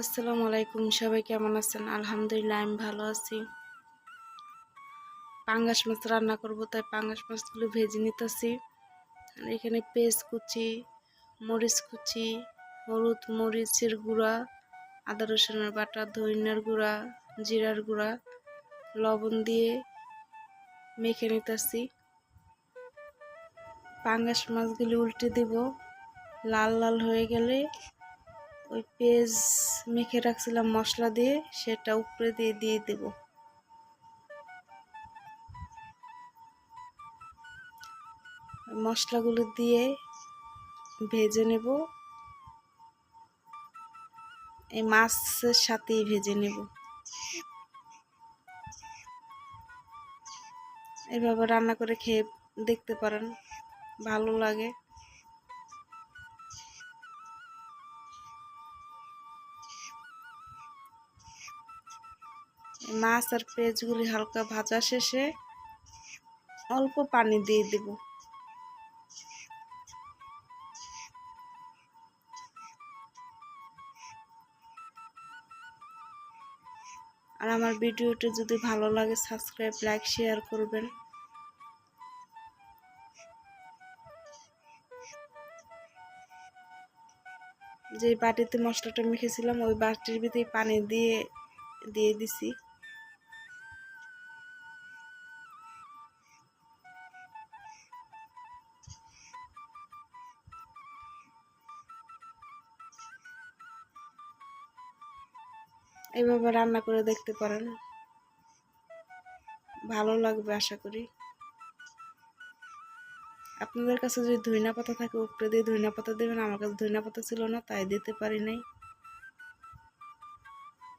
আসসালামু আলাইকুম, সবাই কেমন আছেন? আলহামদুলিল্লাহ, আমি ভালো আছি। পাঙ্গাস মাছ রান্না করব, তাই পাঙ্গাস মাছগুলো ভেজে নিতেছি। এখানে পেঁয়াজ কুচি, মরিচ কুচি, হলুদ মরিচের গুঁড়া, আদা রসুনের বাটা, ধনিয়ার গুঁড়া, জিরার গুঁড়া, লবণ দিয়ে মেখে নিতেছি। পাঙ্গাস মাছগুলি উল্টে দিব, লাল লাল হয়ে গেলে ওই পেঁয়াজ মেখে রাখছিলাম মশলা দিয়ে, সেটা উপরে দিয়ে দিয়ে দেব। মশলাগুলো দিয়ে ভেজে নেব। এই মাছের সাথেই ভেজে নেব। এভাবে রান্না করে খেয়ে দেখতে পারেন, ভালো লাগে। মাছ আর পেঁয়াজগুলি হালকা ভাজা শেষে অল্প পানি দিয়ে দেব। আর আমার ভিডিওটা যদি ভালো লাগে, সাবস্ক্রাইব, লাইক, শেয়ার করবেন। যে বাটিতে মশলাটা মেখেছিলাম, ওই বাটির ভিতরে পানি দিয়ে দিয়ে দিছি। এইভাবে রান্না করে দেখতে পারেন। ভালো লাগবে আশা করি। আপনাদের কাছে যদি ধইনা পাতা থাকে, উপরে দিয়ে ধইনা পাতা দেবেন। আমার কাছে ধইনা পাতা ছিল না, তাই দিতে পারি নাই।